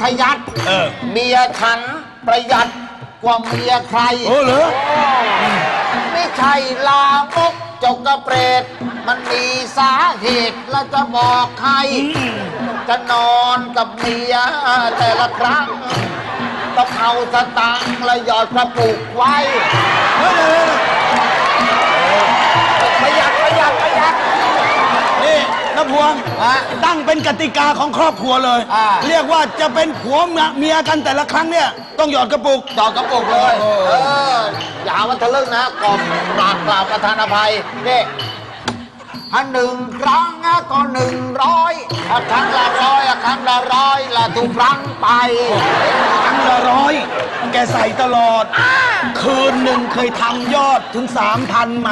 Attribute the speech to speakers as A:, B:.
A: ทยัด
B: เออ
A: เมียฉันประหยัดกว่าเมียใคร
B: โอ้เหรอ
A: ไม่ใช่ลามกจกกระเปรตมันมีสาเหตุแล้วจะบอกใคร จะนอนกับเมียแต่ละครั้ง ต้องเอาสตังค์และหยอดกระปุกไว้
B: เฮ้ยเดี๋ยวเดี๋ยวเดี๋ยว
A: ประหยัดประหยัดประหยัด
B: นี่น พวง
A: ฮะ
B: ตั้งเป็นกติกาของครอบครัวเลย
A: อ่า
B: เรียกว่าจะเป็นผัวเมียเมียกันแต่ละครั้งเนี่ย ต้องหยอดกระปุก
A: หยอดกระปุกเลย เออ อย่าหาว่าทะลึ่งนะกอบกราบกราบประธานอภัยนี่อันหนึ่งครั้งก็หนึ่งร้อยอะครั้งละร้อยอะครั้งละร้อยละทุกครั้งไป
B: ครั้งละร้อย แกใส่ตลอด คืนหนึ่งเคยทำยอดถึงสามพันไหม